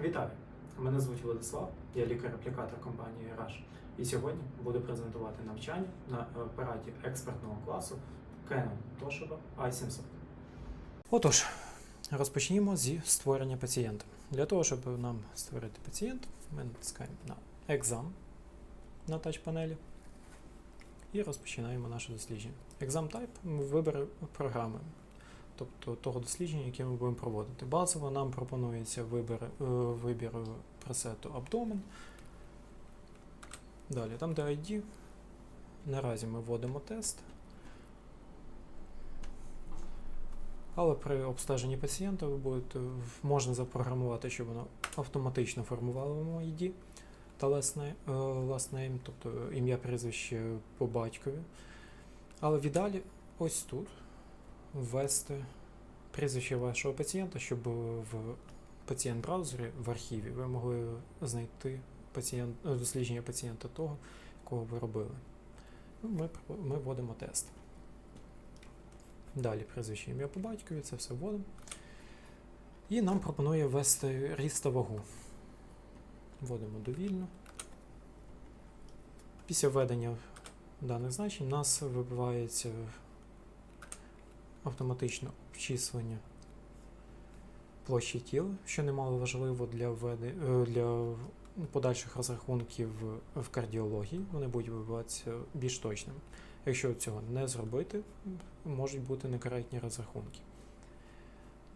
Вітаю! Мене звуть Владислав, я лікар-аплікатор компанії Rush. І сьогодні буду презентувати навчання на апараті експертного класу Canon Toshiba i700. Отож, розпочнімо зі створення пацієнта. Для того, щоб нам створити пацієнт, ми натискаємо на екзам на тач-панелі і розпочинаємо наше дослідження. Exam Type ми виберемо програми, тобто того дослідження, яке ми будемо проводити. Базово нам пропонується вибір, е, вибір пресету абдомен. Далі, там де ID. Наразі ми вводимо тест. Але при обстеженні пацієнта ви будете, можна запрограмувати, щоб воно автоматично формувало вам ID та last name, е, тобто ім'я прізвище по батькові. Але в ідеалі ось тут ввести прізвище вашого пацієнта, щоб в пацієнт-браузері в архіві ви могли знайти пацієнт, е, дослідження пацієнта того, кого ви робили. Ну, Ми, ми вводимо тест. Далі прізвище ім'я по батькові, це все вводимо. І нам пропонує ввести ріст та вагу. Вводимо довільно. Після введення даних значень у нас вибивається автоматично обчислення площі тіла, що немало важливо для, введе- е, для подальших розрахунків в кардіології. Вони будуть вибиватися більш точними. Якщо цього не зробити, можуть бути некоректні розрахунки.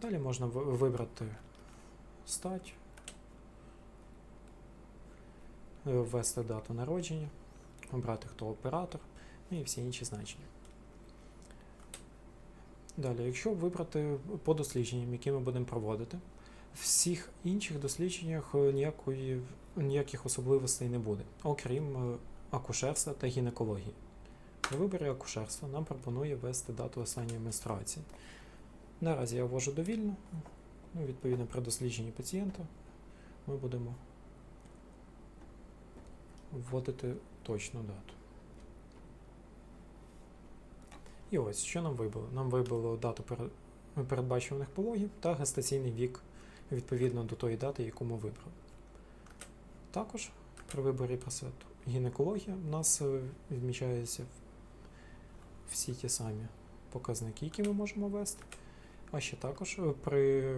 Далі можна вибрати стать, е, ввести дату народження, обрати хто оператор, ну і всі інші значення. Далі, якщо вибрати по дослідженням, які ми будемо проводити, в всіх інших дослідженнях е, ніякої, ніяких особливостей не буде, окрім е, акушерства та гінекології. При виборі акушерства нам пропонує ввести дату останньої менструації. Наразі я ввожу довільно, ну, відповідно при дослідженні пацієнта ми будемо вводити точну дату. І ось, що нам вибило? Нам вибило дату передбачуваних пологів та гестаційний вік відповідно до тої дати, яку ми вибрали. Також при виборі пресету гінекологія у нас е, відмічаються всі ті самі показники, які ми можемо ввести. А ще також е, при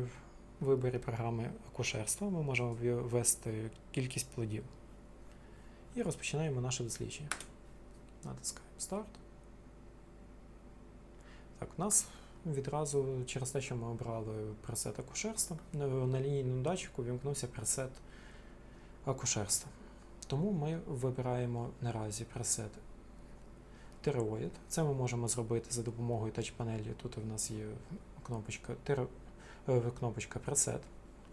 виборі програми акушерства ми можемо ввести кількість плодів. І розпочинаємо наше дослідження. Натискаємо старт. Так, у нас відразу через те, що ми обрали пресет акушерства, на, на лінійному датчику вімкнувся пресет акушерства. Тому ми вибираємо наразі пресет тиреоїд. Це ми можемо зробити за допомогою тач-панелі. Тут у нас є кнопочка, тире, е, кнопочка пресет,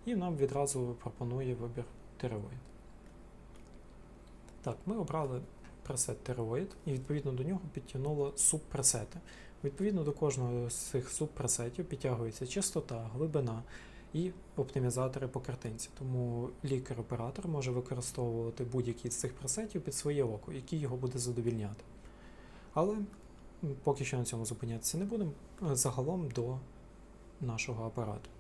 і нам відразу пропонує вибір тиреоїд. Так, ми обрали пресет тиреоїд, і відповідно до нього підтягнуло субпресети. Відповідно до кожного з цих субпресетів підтягується частота, глибина і оптимізатори по картинці. Тому лікар-оператор може використовувати будь-який з цих пресетів під своє око, який його буде задовільняти. Але поки що на цьому зупинятися не будемо. Загалом до нашого апарату.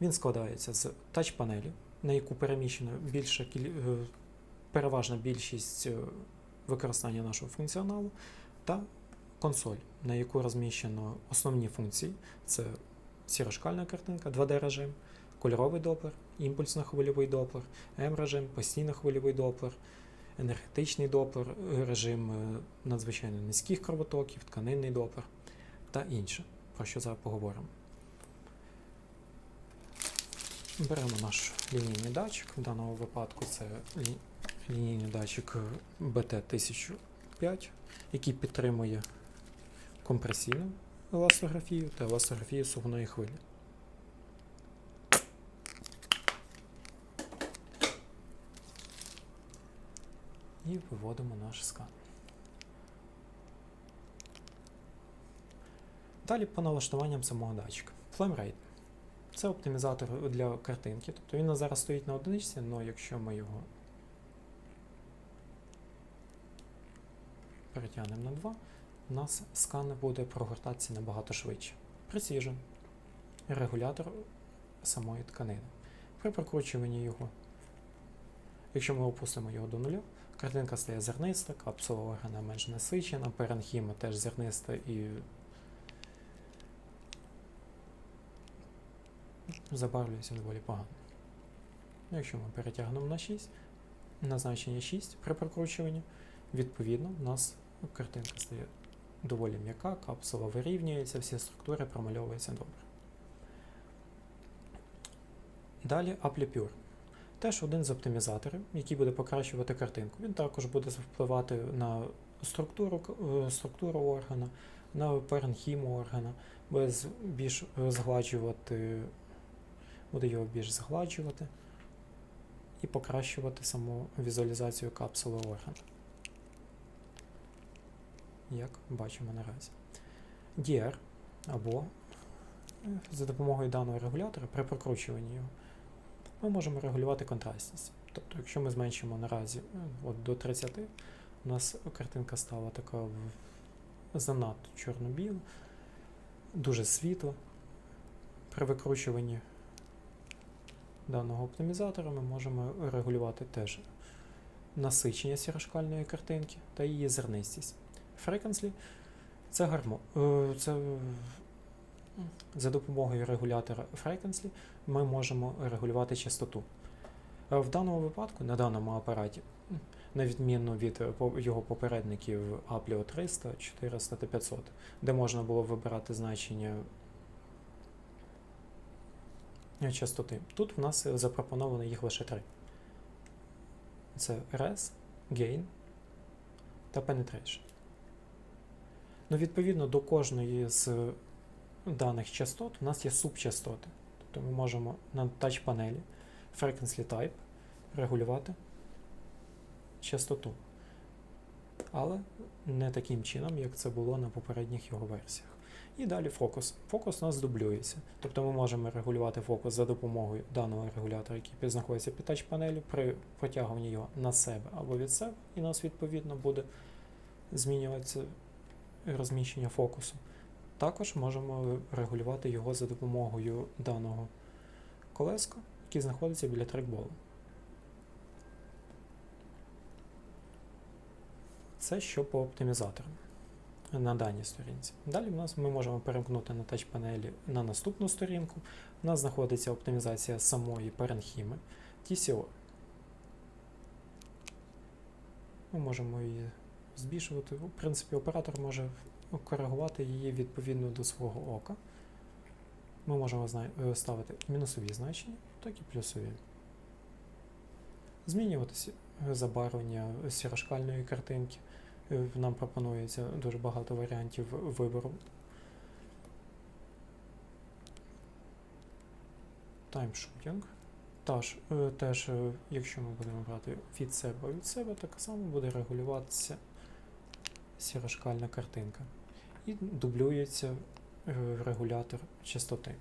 Він складається з тач-панелі, на яку переміщена більша е, переважна більшість е, використання нашого функціоналу, та консоль, на яку розміщено основні функції: це сірошкальна картинка, 2D-режим, кольоровий доплер, імпульсно-хвильовий доплер, М-режим, постійно-хвильовий доплер, енергетичний доплер, режим е, надзвичайно низьких кровотоків, тканинний доплер та інше, про що зараз поговоримо. Беремо наш лінійний датчик. В даному випадку це лі- лінійний датчик BT1005, який підтримує компресійну еластографію та еластографію сугної хвилі. І виводимо наш скан. Далі по налаштуванням самого датчика. FlameRate. Це оптимізатор для картинки. Тобто він зараз стоїть на одиничці, але якщо ми його перетягнемо на 2, у нас скан буде прогортатися набагато швидше. Precision – регулятор самої тканини. При прокручуванні його, якщо ми опустимо його до нуля, картинка стає зерниста, капсула органа менш насичена, перенхіма теж зерниста і забарвлюється доволі погано. Якщо ми перетягнемо на 6, на значення 6 при прокручуванні, відповідно, у нас картинка стає доволі м'яка, капсула вирівнюється, всі структури промальовуються добре. Далі Apply Теж один з оптимізаторів, який буде покращувати картинку. Він також буде впливати на структуру, е, структуру органа, на перенхіму органа, буде більш згладжувати, буде його більш згладжувати і покращувати саму візуалізацію капсули органа. Як бачимо наразі. DR або е, за допомогою даного регулятора при прокручуванні його ми можемо регулювати контрастність. Тобто, якщо ми зменшимо наразі е, от до 30, у нас картинка стала така занадто чорно-біла, дуже світла. При викручуванні даного оптимізатора ми можемо регулювати теж насичення сірошкальної картинки та її зернистість. Frequency – це гармо. е, Це за допомогою регулятора Frequency ми можемо регулювати частоту. Е, В даному випадку, на даному апараті, на відміну від е, його попередників Aplio 300, 400 та 500, де можна було вибирати значення частоти. Тут в нас запропоновано їх лише три. Це Res, Gain та Penetration. Ну, відповідно до кожної з даних частот у нас є субчастоти. Тобто ми можемо на тач-панелі Frequency Type регулювати частоту. Але не таким чином, як це було на попередніх його версіях. І далі фокус. Фокус у нас дублюється. Тобто ми можемо регулювати фокус за допомогою даного регулятора, який знаходиться під тач-панелі, при потягуванні його на себе або від себе, і у нас відповідно буде змінюватися розміщення фокусу. Також можемо регулювати його за допомогою даного колеска, який знаходиться біля трекболу. Це що по оптимізаторам на даній сторінці. Далі в нас ми можемо перемкнути на тач-панелі на наступну сторінку. У нас знаходиться оптимізація самої перенхіми TCO. Ми можемо її збільшувати. В принципі, оператор може коригувати її відповідно до свого ока. Ми можемо е, ставити мінусові значення, так і плюсові. Змінювати сі- е, забарвлення сірошкальної картинки. Е, Нам пропонується дуже багато варіантів вибору. Таймшутінг. Е, теж, е, якщо ми будемо брати від себе від себе, так само буде регулюватися сірошкальна картинка. І дублюється е, регулятор частоти.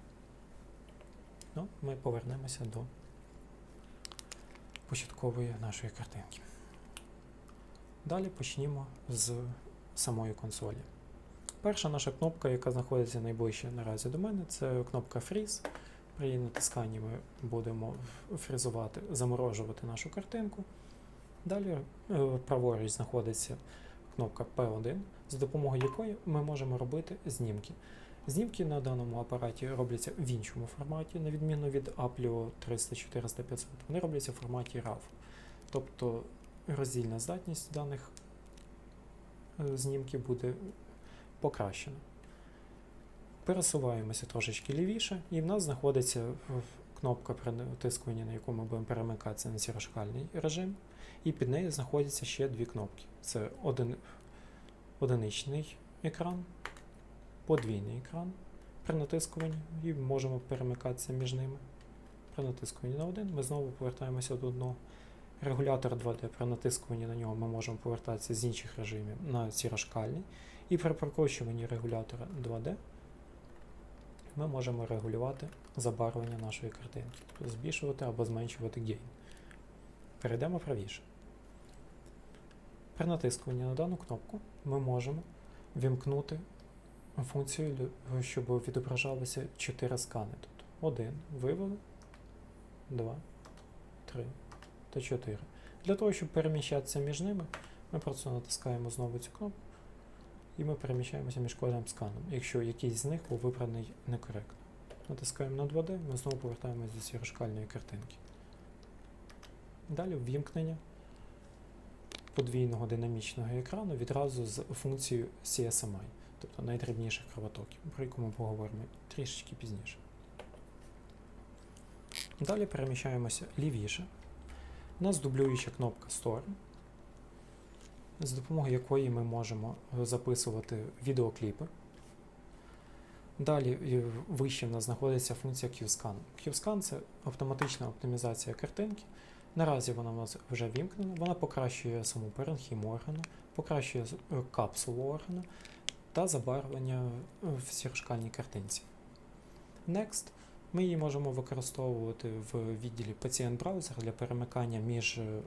Ну, ми повернемося до початкової нашої картинки. Далі почнімо з самої консолі. Перша наша кнопка, яка знаходиться найближче наразі до мене, це кнопка Freeze. При натисканні ми будемо фрізувати, заморожувати нашу картинку. Далі е, праворуч знаходиться кнопка P1, за допомогою якої ми можемо робити знімки. Знімки на даному апараті робляться в іншому форматі, на відміну від Aplio 300, 400, 500. Вони робляться в форматі RAW. Тобто роздільна здатність даних е, знімків буде покращена. Пересуваємося трошечки лівіше, і в нас знаходиться кнопка при натискуванні, на яку ми будемо перемикатися на сірошкальний режим. І під нею знаходяться ще дві кнопки. Це один, одиничний екран, подвійний екран при натискуванні, і можемо перемикатися між ними. При натискуванні на один ми знову повертаємося до одного. Регулятор 2D при натискуванні на нього ми можемо повертатися з інших режимів на сірошкальний. І при прокручуванні регулятора 2D ми можемо регулювати забарвлення нашої картинки, збільшувати або зменшувати гейн. Перейдемо правіше. При натискуванні на дану кнопку ми можемо вімкнути функцію, щоб відображалися 4 скани. Тобто один вивели, 2, 3 та 4. Для того, щоб переміщатися між ними, ми просто натискаємо знову цю кнопку і ми переміщаємося між кожним сканом, якщо якийсь з них був вибраний некоректно. Натискаємо на 2D, ми знову повертаємось до цієї картинки. Далі ввімкнення подвійного динамічного екрану відразу з функцією CSMI, тобто найдрібніших кровотоків, про яку ми поговоримо трішечки пізніше. Далі переміщаємося лівіше. У нас дублююча кнопка Store, з допомогою якої ми можемо записувати відеокліпи. Далі вище в нас знаходиться функція QScan. QScan це автоматична оптимізація картинки. Наразі вона в нас вже вімкнена, вона покращує саму перенхіму органу, покращує е, капсулу органу та забарвлення е, в сіршкальній картинці. Next. Ми її можемо використовувати в відділі пацієнт браузер для перемикання між е,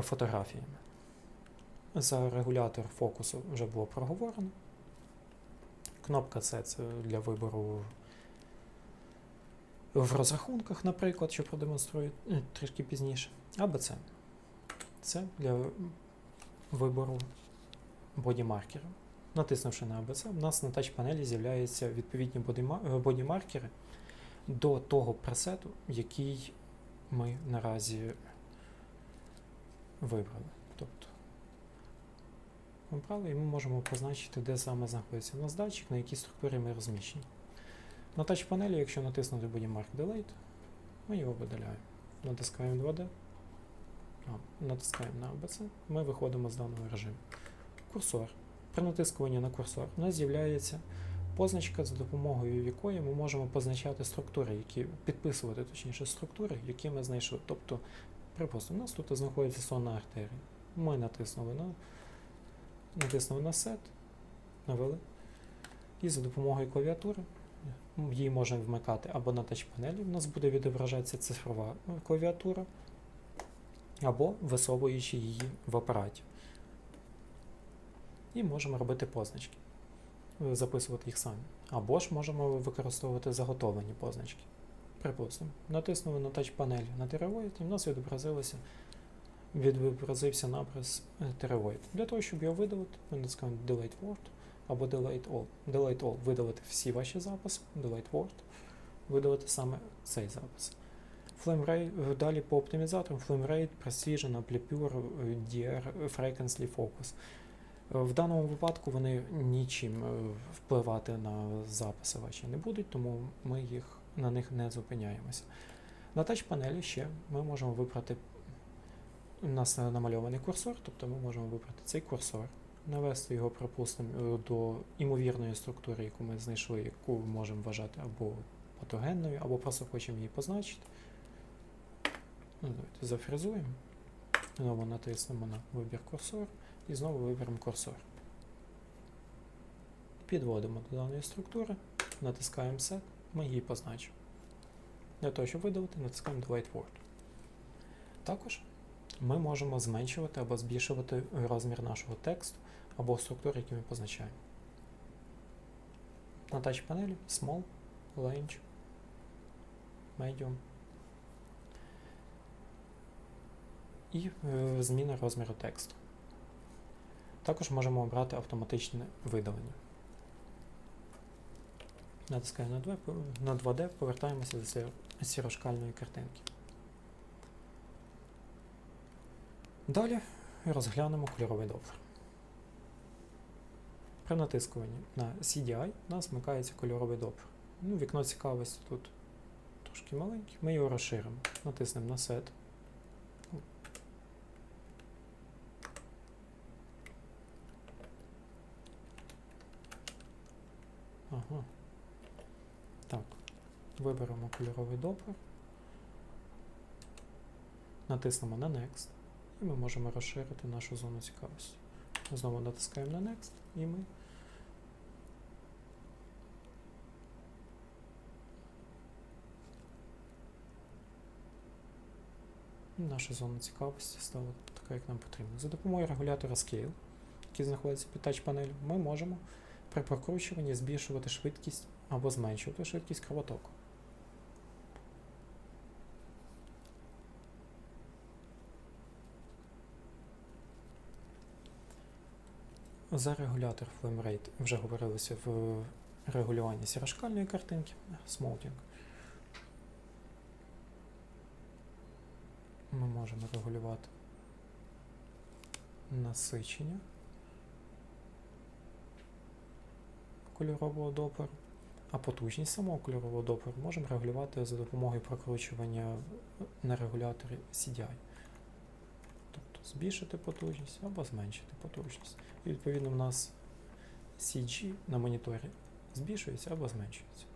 фотографіями. За регулятор фокусу вже було проговорено. Кнопка C це для вибору в розрахунках, наприклад, що продемонструю е, трішки пізніше. Або це. Це для вибору бодімаркерів. Натиснувши на ABC, у нас на тач-панелі з'являються відповідні е, бодімаркери до того пресету, який ми наразі вибрали. Тобто обрали і ми можемо позначити, де саме знаходиться у нас датчик, на якій структурі ми розміщені. На тач-панелі, якщо натиснути Bodymark Delete, ми його видаляємо. Натискаємо 2D, а, натискаємо на ABC, ми виходимо з даного режиму. Курсор. При натискуванні на курсор у нас з'являється позначка, за допомогою якої ми можемо позначати структури, які підписувати точніше структури, які ми знайшли. Тобто, припустимо, у нас тут знаходиться сонна артерія. Ми натиснули на, натиснули на Set, навели. І за допомогою клавіатури її можемо вмикати або на тач-панелі, у нас буде відображатися цифрова е, клавіатура, або висовуючи її в апараті. І можемо робити позначки, е, записувати їх самі. Або ж можемо використовувати заготовлені позначки. Припустимо, натиснули на тач-панелі на тереоїд, і в нас відобразився напис е. Для того, щоб його видалити, ми натискаємо Delete Word або Delete All. Delete All видалити всі ваші записи, Delete Word, видалити саме цей запис. Flame rate, е, далі по оптимізаторам Flame Rate, Precision, Amplitude, DR, Frequency, Focus. В даному випадку вони нічим е, впливати на записи ваші не будуть, тому ми їх, на них не зупиняємося. На тач-панелі ще ми можемо вибрати, у нас намальований курсор, тобто ми можемо вибрати цей курсор, навести його, припустимо, е, до імовірної структури, яку ми знайшли, яку можемо вважати або патогенною, або просто хочемо її позначити. Ну, давайте зафрезуємо. Знову натиснемо на вибір курсор і знову виберемо курсор. Підводимо до даної структури, натискаємо Set, ми її позначимо. Для того, щоб видалити, натискаємо Delete Word. Також ми можемо зменшувати або збільшувати розмір нашого тексту або структур, які ми позначаємо. На тач-панелі Small, Range, Medium і е, зміна розміру тексту. Також можемо обрати автоматичне видалення. Натискаємо на 2, на 2D, повертаємося до сірошкальної картинки. Далі розглянемо кольоровий доплер. При натискуванні на CDI у нас вмикається кольоровий доплер. Ну, вікно цікавості тут трошки маленьке, ми його розширимо. Натиснемо на Set. Ага. Так. Виберемо кольоровий доплер. Натиснемо на Next. І ми можемо розширити нашу зону цікавості. Знову натискаємо на Next і ми Наша зона цікавості стала така, як нам потрібно. За допомогою регулятора Scale, який знаходиться під тач-панелю, ми можемо при прокручуванні збільшувати швидкість або зменшувати швидкість кровотоку. За регулятор Frame Rate вже говорилося в регулюванні сірошкальної картинки Smoking. Ми можемо регулювати насичення кольорового допору, а потужність самого кольорового допору можемо регулювати за допомогою прокручування на регуляторі CDI. Тобто збільшити потужність або зменшити потужність. І відповідно в нас CG на моніторі збільшується або зменшується.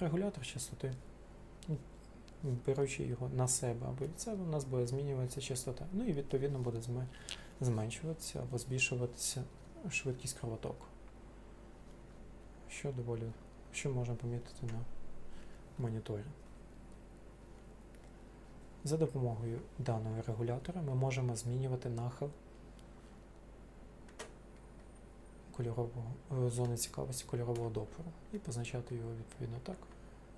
Регулятор частоти. Беручи його на себе або від себе, у нас буде змінюватися частота. Ну і відповідно буде зменшуватися або збільшуватися швидкість кровотоку. Що доволі, що можна помітити на моніторі. За допомогою даного регулятора ми можемо змінювати нахил кольорового, е, зони цікавості кольорового допору і позначати його відповідно так,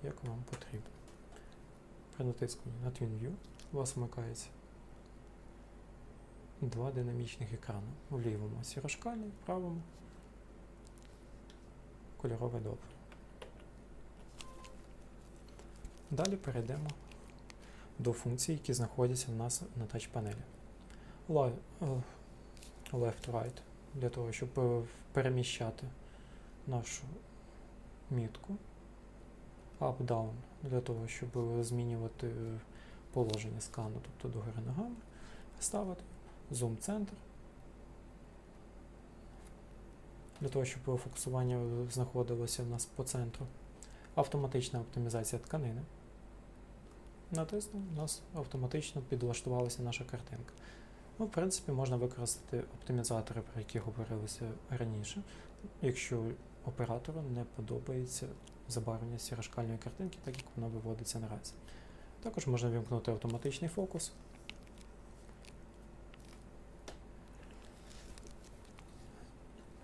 як вам потрібно. При натисканні на TwinView у вас вмикається два динамічних екрани. В лівому сірошкальний, в правому кольоровий допор. Далі перейдемо до функцій, які знаходяться в нас на тач-панелі. Е, Left-right для того, щоб е, переміщати нашу мітку. Up-down для того, щоб змінювати положення скану, тобто догори ногами, ставити. Зум-центр. Для того, щоб фокусування знаходилося в нас по центру. Автоматична оптимізація тканини. Натиснув, у нас автоматично підлаштувалася наша картинка. Ну, в принципі, можна використати оптимізатори, про які говорилося раніше, якщо оператору не подобається забарвлення сірашкальної картинки, так як воно виводиться наразі. Також можна вімкнути автоматичний фокус.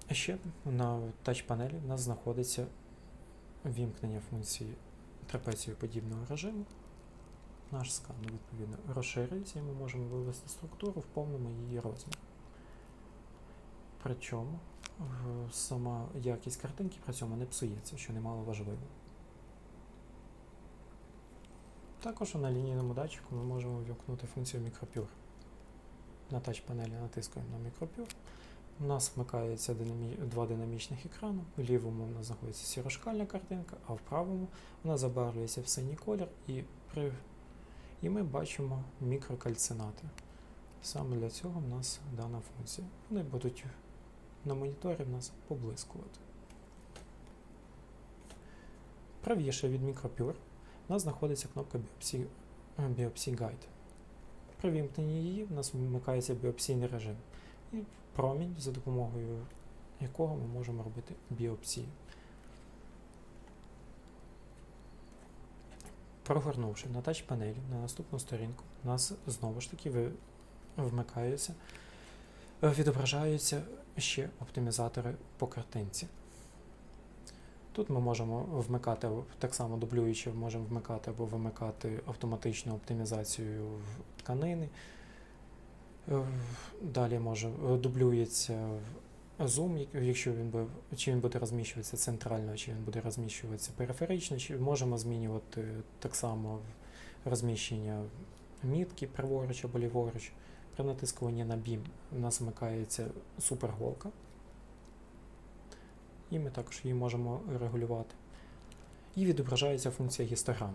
А Ще на тач-панелі в нас знаходиться вімкнення функції трапецієподібного режиму. Наш скан відповідно розширюється і ми можемо вивести структуру в повному її розмірі. Причому сама якість картинки при цьому не псується, що немало важливо. Також на лінійному датчику ми можемо вімкнути функцію мікропюр. На тач-панелі натискаємо на мікропюр. У нас вмикається динамі... два динамічних екрани. В лівому у нас знаходиться сірошкальна картинка, а в правому вона забарвлюється в синій колір і, при... і ми бачимо мікрокальцинати. Саме для цього в нас дана функція. Вони будуть на моніторі в нас поблискувати. Правіше від мікропюр у нас знаходиться кнопка Biopsy, Guide. При вімкненні її в нас вмикається біопсійний режим і промінь, за допомогою якого ми можемо робити біопсії. Прогорнувши на тач-панелі на наступну сторінку, у нас знову ж таки вмикаються, відображаються ще оптимізатори по картинці. Тут ми можемо вмикати, так само дублюючи, можемо вмикати або вимикати автоматичну оптимізацію тканини. Е, Далі може е, дублюється зум, якщо він буде, чи він буде розміщуватися центрально, чи він буде розміщуватися периферично, чи можемо змінювати так само розміщення мітки праворуч або ліворуч. При натискуванні на бім у нас вмикається суперголка. І ми також її можемо регулювати. І відображається функція гістограм.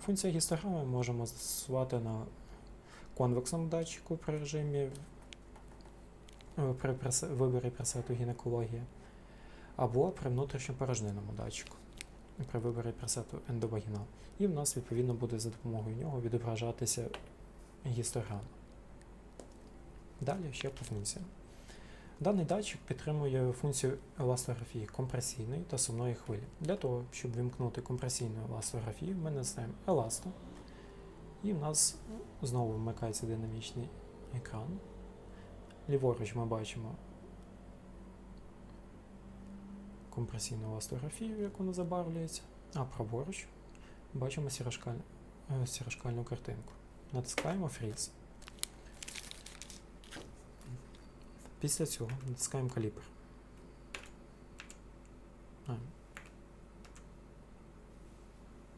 Функція гістограми ми можемо застосувати на конвексному датчику при режимі при виборі пресету гінекологія, або при внутрішньопорожниному датчику при виборі пресету ендовагінал. І в нас відповідно буде за допомогою нього відображатися гістограма. Далі ще по функціям. Даний датчик підтримує функцію еластографії компресійної та сумної хвилі. Для того, щоб вимкнути компресійну еластографію, ми натискаємо еласто, і в нас знову вмикається динамічний екран. Ліворуч ми бачимо компресійну еластографію, як вона забарвлюється, а праворуч бачимо сірашкаль... е, сірошкальну картинку. Натискаємо Freeze. Після цього натискаємо калібр.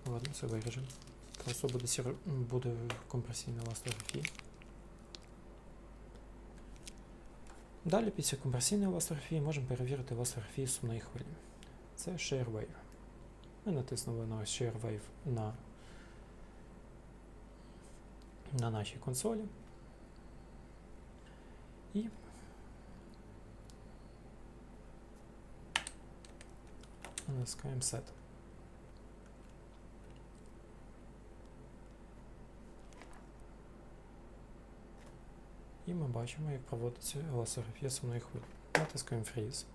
Ладно, це виріжемо. Просто буде, сіро... буде компресійна еластографія. Далі після компресійної еластографії можемо перевірити еластографію сумної хвилі. Це Share Wave. Ми натиснули на Share Wave на, на нашій консолі. І натискаємо Set. І ми бачимо, як проводиться еластографія сумної хвилі. Натискаємо Freeze.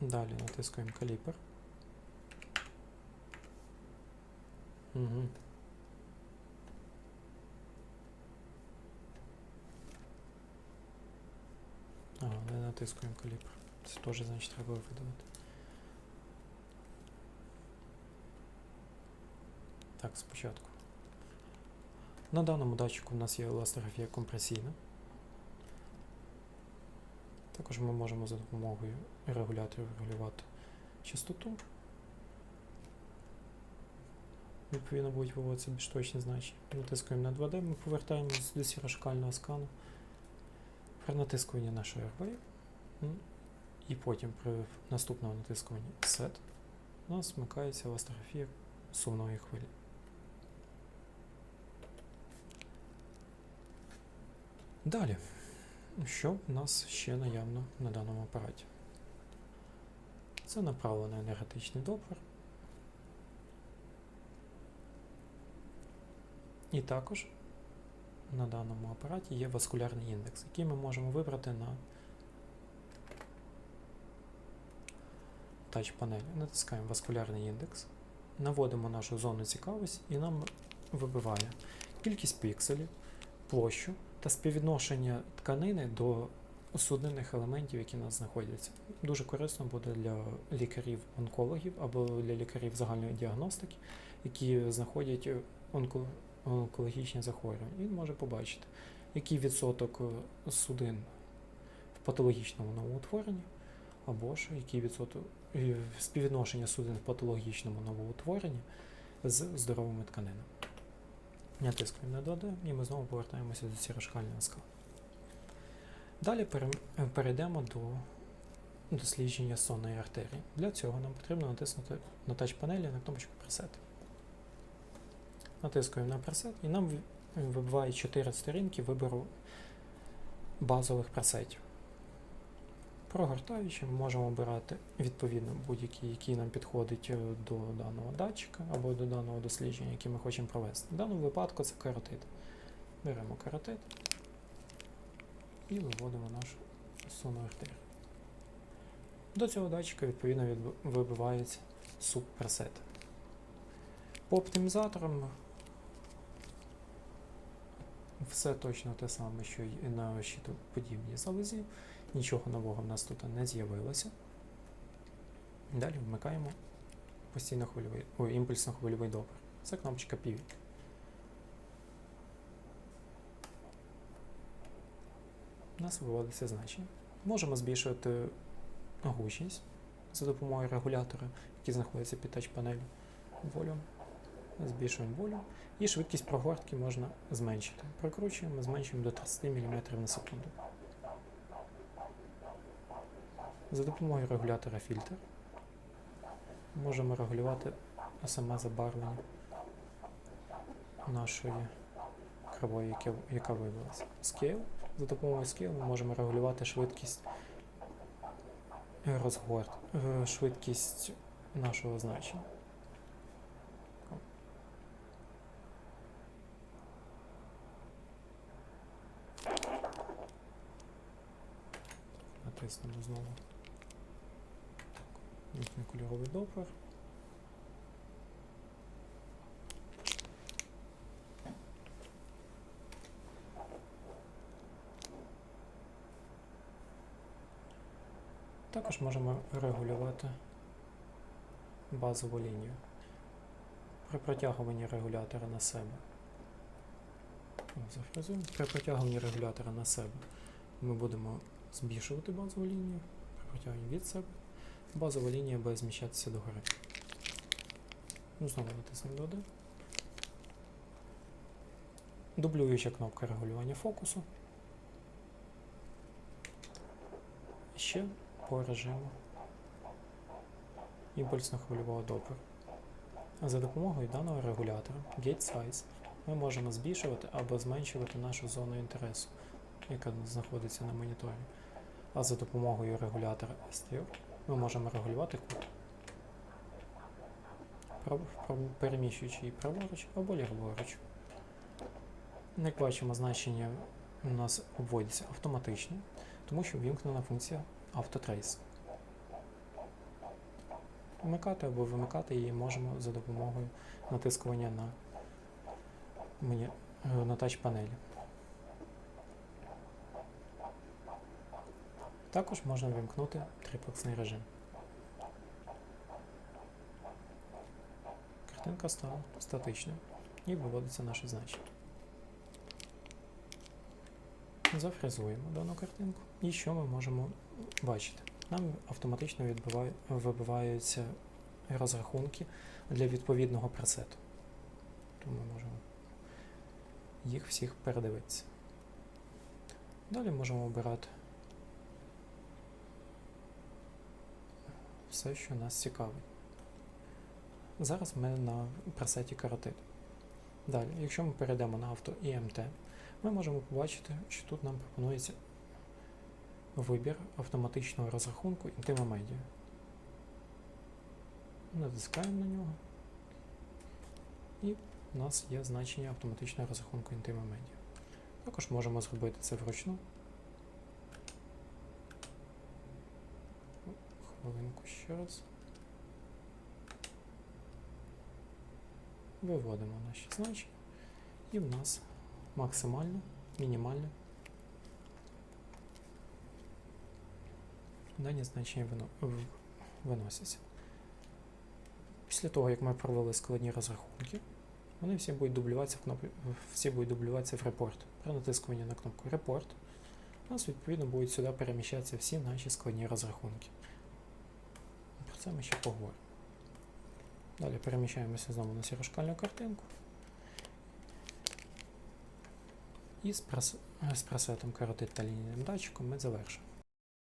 Далі натискаємо калібр. Угу. Ага, не натискуємо калібр. Це теж, значить, треба видавати. Так, спочатку. На даному датчику в нас є еластографія компресійна. Також ми можемо за допомогою регуляторів регулювати частоту. Відповідно будуть виводитися більш точні значення. Натискуємо на 2D, ми повертаємось до сірошкального скану. При натискуванні нашої RV і потім при наступному натискуванні Set у нас вмикається еластографія сумної хвилі. Далі, що в нас ще наявно на даному апараті? Це направлений енергетичний доплер. І також на даному апараті є васкулярний індекс, який ми можемо вибрати на тач-панелі. Натискаємо васкулярний індекс, наводимо нашу зону цікавості і нам вибиває кількість пікселів, площу та співвідношення тканини до судинних елементів, які у нас знаходяться. Дуже корисно буде для лікарів-онкологів або для лікарів загальної діагностики, які знаходять онко онкологічні захворювання. Він може побачити, який відсоток судин в патологічному новоутворенні, або ж який відсоток е, співвідношення судин в патологічному новоутворенні з здоровими тканинами. Натискуємо на 2D і ми знову повертаємося до сірошкального скала. Далі перейдемо до дослідження сонної артерії. Для цього нам потрібно натиснути на тач-панелі на кнопочку Preset. Натискуємо на пресет і нам вибиває 4 сторінки вибору базових пресетів. Прогортаючи, ми можемо обирати відповідно будь-який, який нам підходить е, до даного датчика або до даного дослідження, яке ми хочемо провести. В даному випадку це каротид. Беремо каротид і виводимо нашу сонну артерію. До цього датчика відповідно вибивається субпресет. По оптимізаторам все точно те саме, що і на щитоподібній залозі. Нічого нового в нас тут не з'явилося. Далі вмикаємо постійно хвильовий, ой, імпульсно-хвильовий допер. Це кнопочка PV. У нас виводиться значення. Можемо збільшувати гучність за допомогою регулятора, який знаходиться під тач-панелю волюм. Збільшуємо волю і швидкість прогортки можна зменшити. Прокручуємо, зменшуємо до 30 мм на секунду. За допомогою регулятора фільтр можемо регулювати саме забарвлення нашої кривої, яка виявилася. Scale. За допомогою Scale ми можемо регулювати швидкість розгорт, е, швидкість нашого значення. Натиснемо знову їхній кольоровий допер. Також можемо регулювати базову лінію. При протягуванні регулятора на себе. При протягуванні регулятора на себе ми будемо збільшувати базову лінію. При протягуванні від себе базова лінія буде зміщатися догори. Ну, знову натиснемо до 1. Дублююча кнопка регулювання фокусу. Ще по режиму імпульсно-хвильового допору. За допомогою даного регулятора Gate Size ми можемо збільшувати або зменшувати нашу зону інтересу, яка знаходиться на моніторі. А за допомогою регулятора STR ми можемо регулювати кут, переміщуючи її праворуч або ліворуч. Як бачимо, значення у нас обводяться автоматично, тому що ввімкнена функція Autotrace. Вмикати або вимикати її можемо за допомогою натискування на, е, на тач-панелі. Також можна вимкнути триплексний режим. Картинка стала статичною і виводиться наше значення. Зафрезуємо дану картинку. І що ми можемо бачити? Нам автоматично вибиваються розрахунки для відповідного пресету. То ми можемо їх всіх передивитися. Далі можемо обирати все, що нас цікавить. Зараз ми на пресеті каротид. Далі, якщо ми перейдемо на авто ІМТ, ми можемо побачити, що тут нам пропонується вибір автоматичного розрахунку Media. Натискаємо на нього. І у нас є значення автоматичного розрахунку Media. Також можемо зробити це вручну. Хвилинку ще раз. Виводимо наші значення. І в нас максимально, мінімально дані значення виносяться. Після того, як ми провели складні розрахунки, вони всі будуть дублюватися в кнопі, всі будуть дублюватися в репорт. При натискуванні на кнопку Репорт у нас відповідно будуть сюди переміщатися всі наші складні розрахунки. Це ми ще поговоримо. Далі переміщаємося знову на сірошкальну картинку. І з пресетом каротит та лінійним датчиком ми завершимо.